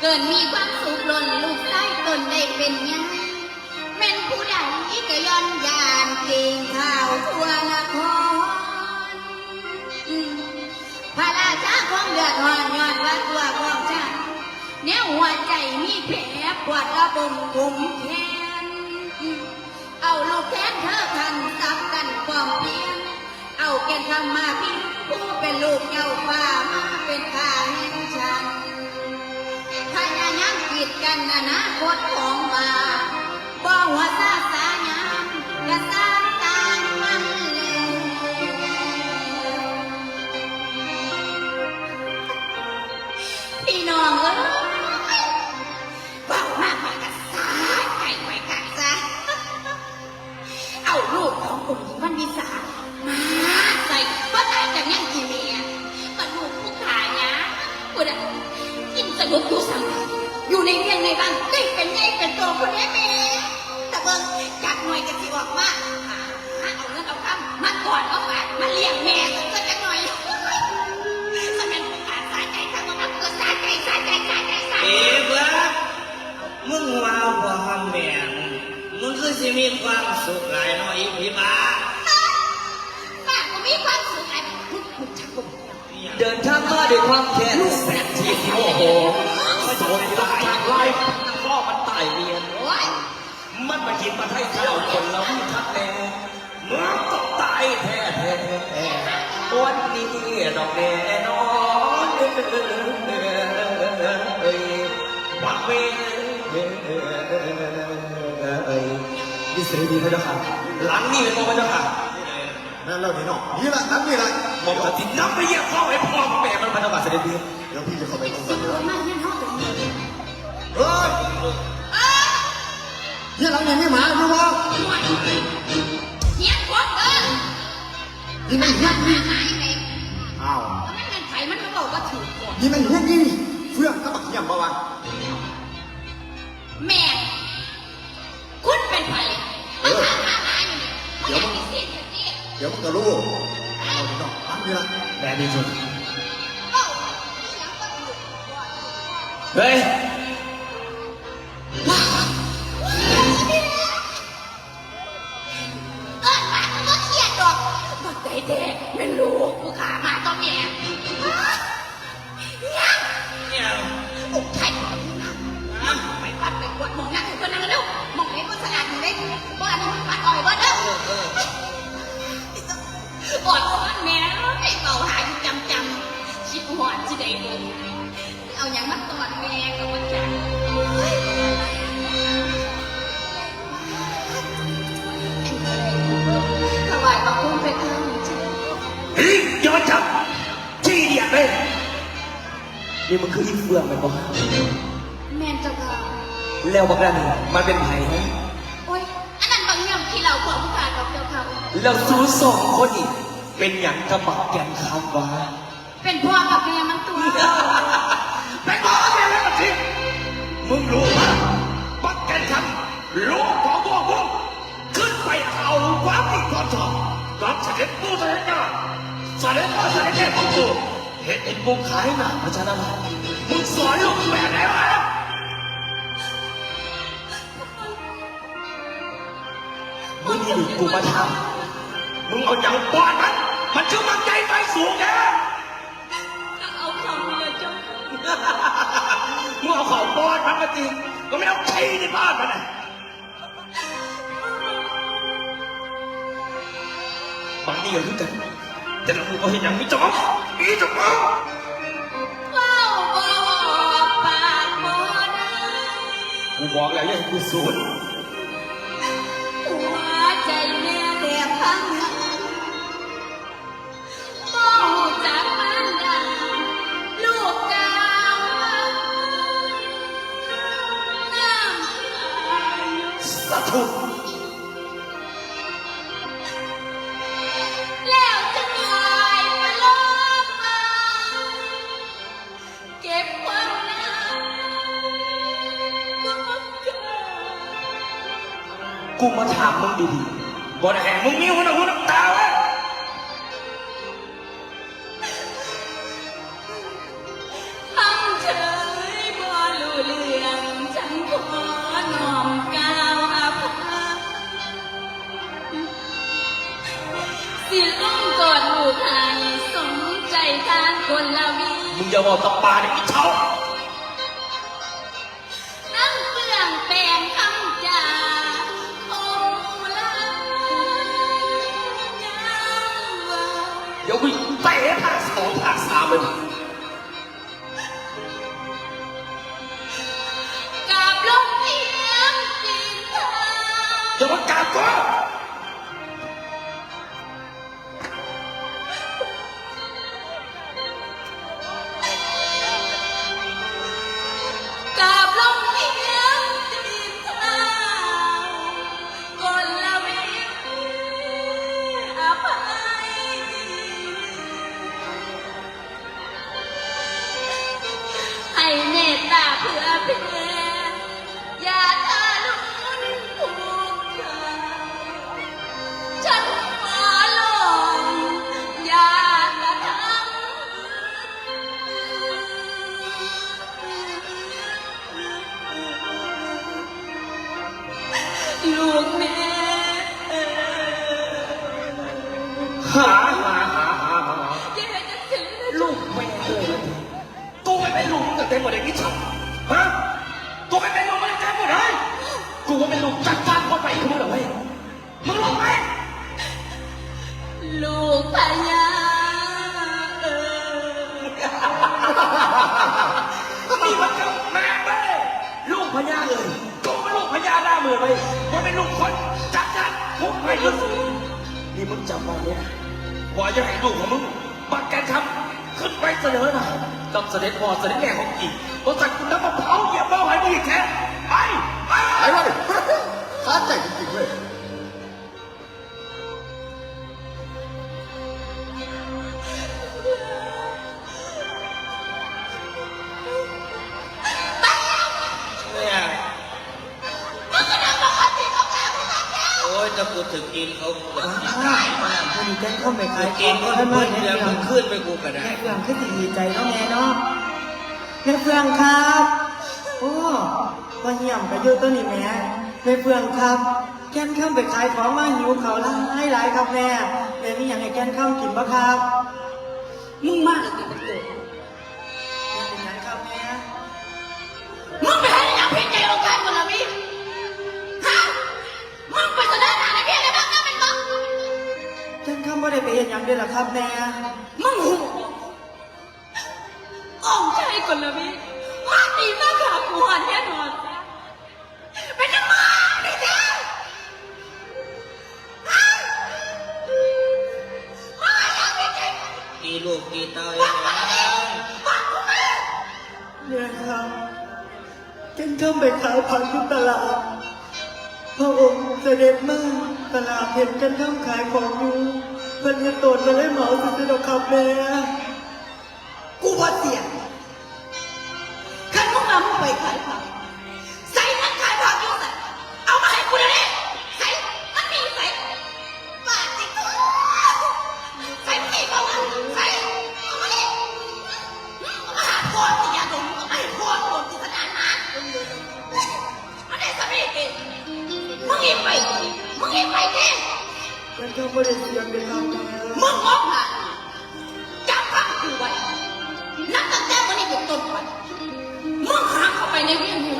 เกินมีความสุขล้นลูกไส้ตนได้เป็นยังแม่นผู้ใดก็ย้อนยานเก่งข่าวทั่วนครอืมพระราชาของเดือดร้อนย้อนว่าตัวของฉันแนวหัวใจมีแผลปวดระบมกุมแขนเอาลูกแขนเธอทันสับกันความเพียงเอาแกนทำมาพิมผู้เป็นลูกเจ้าฟ้ามาเป็นข้าแห่งฉัน ยายามกีดกันอนาคตของบาบ่หัวซา สิมีความสุขหลายเน้อยอีพี่บ้าป้าก็มีความสุขไอ้มึงมึงชักผมเดินทางมาด้วยความแค้นแสนที่โมโหโจรตายจากไล่พ่อมันตายเรียนมันมากินมาให้ข้าวคนเราทักแน่เมื่อต้องตายแท้แท้แท้วันนี้ดอกแน่นอนเอ้ยบักเว้เอ้ยน เสรีดีพระเจ้าค่ะหลังนี่เป็นพ่อพระเจ้าค่ะนั่นเราเนี่ยเนาะนี่แหละนั่นนี่แหละบอกว่าที่น้ำไปเยี่ยมพ่อไอ้พ่อแม่มันพระเจ้าค่ะเสด็จดีเดี๋ยวพี่จะเข้าไปตรงนั้นบคนมาเฮียนห้องนี้เฮ้ยเนี่ยเราเนี่ไม่หมาดูวะเฮียคนเออนี่มันเฮี้ยนหานี่หายไหนอ้าวมันเงินไขมันก็บอกว่าถูกกว่านี่มันเฮี้ยนนี่เฟื่องก็บักเยี่ยมปะวะแม่ อยู่นี่มันอยากมีเสียงเดี๋ยวมึงก็รู้เอาเนี่ยเนาะนั่นนี่แหละแม่ดีสุดเฮ้ย มันตอดแม่กับมันจังถวายบังคมไปข้างจ้ะเฮ้ยอย่ามาจับชี้เดียดเลยนี่มันคืออีเฟืองไหมบอแม่นจ้าค่ะแล้วบอกนั่นมันเป็นไผ่นะโอ้ยอันนั้นบางอย่างที่เราขอผู้การกับเจ้าค่ะแล้วซูสองคนอีกเป็นอย่างกระบักแกนคำวะเป็นพ่อกับแม่มันตัว มึงรู้ไหมบักแกนคำลูกของพวกมึงขึ้นไปเอาความดีความชอบกับเสด็จปู่เสด็จย่าเสด็จพ่อเสด็จแม่ของกูเห็นเห็นกูขายหนังมาชนะมามึงสอนลูกแบบไหนวะมึงนี่กูมาทำมึงเอาอย่างปอดมันมันชื่อมันใจไฟสูงแกเอาเขาเลยจ้าค่ะ มึงเอาของปอดมันมาจริงก็ไม่เอาขี้ในบ้านมันนะบางทีก็รู้กันแต่เราก็เห็นอย่างนี้จ๊อบอีจ๊อบเฝ้าบ่ปากบ่ได้กูบอกแล้วอยังกูสูญ สะทุกแล้วจะกลายมาลบมาเก็บความน้ำบ่กล้ากูมาถามมึงดีๆบอกให้มึงมีหัวหน้าหัวน้ำตาว อย่าบอกตบปลาเนี่ยอีเช้านั่งเปลืองแปลงคำจาโอ้ลายามว่าเดี๋ยววิ่งเตะภาคสองภาคสามเลย จัดจ้านเข้าไปคือมึงเหรอเว้ยมึงลงไหมลูกพญาเออนี่มันเจ้าแม่เว้ยลูกพญาเลยกูเป็นลูกพญาหน้ามือไปมันเป็นลูกคนจัดจ้านพุกไม่ยืดนี่มึงจำไว้เนี่ยว่าจะให้ลูกของมึงบักแกนคำขึ้นไปเสนอหน่อยกับเสด็จพ่อเสด็จแม่ของอีกบริษัทคุณน้ำมะพร้าวเหยียบเบ้าให้มึงอีกแค่ไปไปไอ้วะดิขาด ใจจริงๆเลยเนี่ยมึงก็นั่งบอกว่าติดของแกมึงมาแก้วโอ้ยถ้ากูถึงกินเขากูจะกินอ่าคนนี้กันเข้าไปขายขกิอนงเขาท่านเพิ่น้อยมแม่เดี๋ยวเฟืมึองงขึ้นไปกูก็ได้ แม่เฟืองขึ้นดีใจเนาะแม่เนาะแม่เฟืองครับ โอ้พอเหี่ยมไปอยู่ตัวนี้แม่ แม่เฟืองครับ แกนข้ามไปขายของมาหิวเขาวหลายหลายครับแม่แม่มีอย่างให้แกนข้ามกินบ่ครับมึงมากเลยกูเป็นตัวแม่เป็นหยังครับแม่มึงไปให้ยังพิจัยองค์การคนละวิฮะมึงไปแสดงหน้าในเพียงในบ้านนั่นเป็นบ้าแกนข้ามบ่ได้ไปเห็นหยังเด้อล่ะครับแม่มึงหูอ่องใจคนละวิมาตีมาขากูหันแน่นอนเป็น กี่ลูกกี่เต้าย่างนั้นมากูมาเนี่ยครับแกนข้ามไปขายผักที่ตลาด พระองค์เสด็จมาตลาดเห็นแกนข้าขายของอยู่เพิ่นเฮ็ดโตนมาเลยเหมาสิๆดอกครับแม่กูว่าเสียงขันมึงมามึงไปขายผัก งหา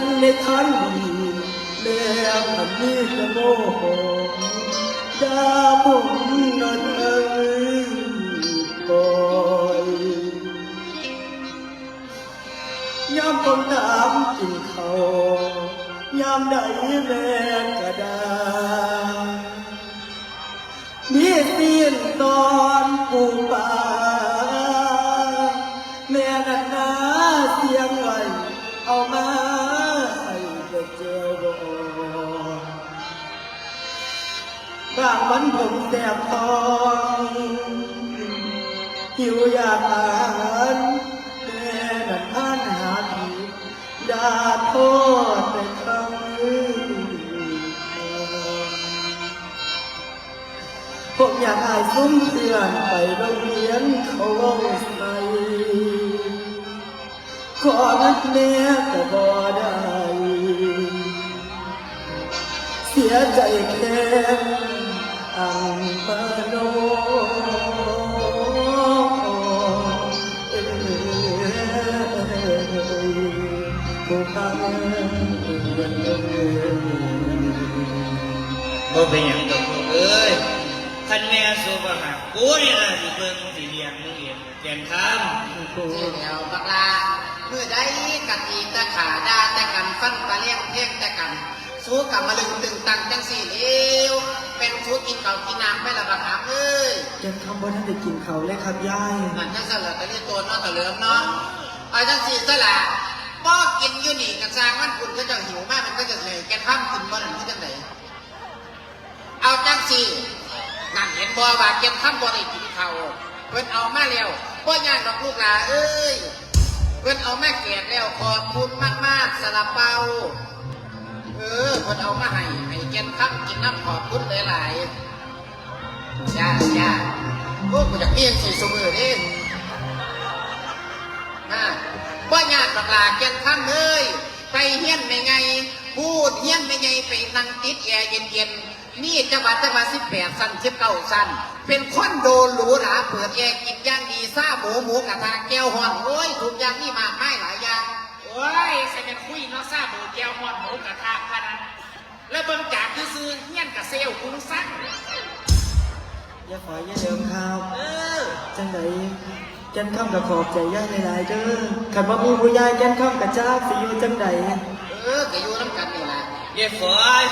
นขึ้นในทันทีแม่ทำนี้จะโมโหดาผมนอนเอ้ยก่อยยามผมถามกินเขายามใดแม่กระดามีเสิ้นตอนปูป่า องหิวอยากอาหารแม่นันท่านหาผีด่าโทษในคำมือผมอยากอายซุ้มเพื่อนไปโรงเรียนเขาเว่ใส่ขอนัดแม่ก็บ่ได้เสียใจแค่อังปา บ่เป็นหยังดอกลูกเอ้ยคันแม่สุบหักกูนี่ล่ะสิเบิ่งสิเลี้ยงมึงเองแกนคำนี่แนวบักลาเมื่อใดกัตีตะขาดาตะกันฟันตะเลี้ยงเพียงตะกันสู้กับมาลึงตึงตังจังสี่เดียวเป็นสู้กินเขากินน้ำไม่ละบักหามเอ้ยเจนคำว่าท่านได้กินเขาเลยครับยายมันจังสละตะลี่ตัวเนาะตะเหลือมเนาะเอาจังสี่สละป้อกินอยู่นี่กันซางมันคุณก็จะหิวมากมันก็จะเลยแกข้ามกินบ่นั่นที่จังไหน เอาจังสี่นั่นเห็นบ่ว่าเก็บข้ามบ่ได้กินข้าเพิ่นเอามาแล้วบ่ย่ากดอกลูกหลาเอ้ยเพิ่นเอามาแกะแล้วขอบคุณมากๆสลับเปาเออเพิ่นเอามาให้ให้แกนข้ามกินน้ำขอบคุณหลายๆจ้าจ้าโอ้กูจะเอียงสี่สมือนี่นะว่ายากบักลาเกินข้ามเลยไปเฮี้ยนไม่ไงพูดเฮี้ยนไม่ไงไปนั่งติดแอร์เย็นๆ นี่จังหวัดจังหวัดสิบแปดสั้นสิบเก้าสั้น เป็นคอนโดหรูหราเปิดแอร์กินย่างดีซ่าหมูหมูกระทะแก้วหอนโอ้ยถูกอย่างนี่มากไม่หลายอย่างโอ้ยใส่เป็นคุยเนาะซาบูเจียวหอดหมูกระทะพะนันแล้วเบิ่งจากซื่อๆเงี้ยนกับเซลล์คุ้งสั้นอย่าขออย่าเดิมครับเออจังไหนแกนข้ามกับขอบใจย่ายหลายๆเด้อขันว่ามีผู้ยายแกนข้ามกับจ้าสิอยู่จังไหนเออก็อยู่น้ำกันนี่แหละเดี๋ยวฝอย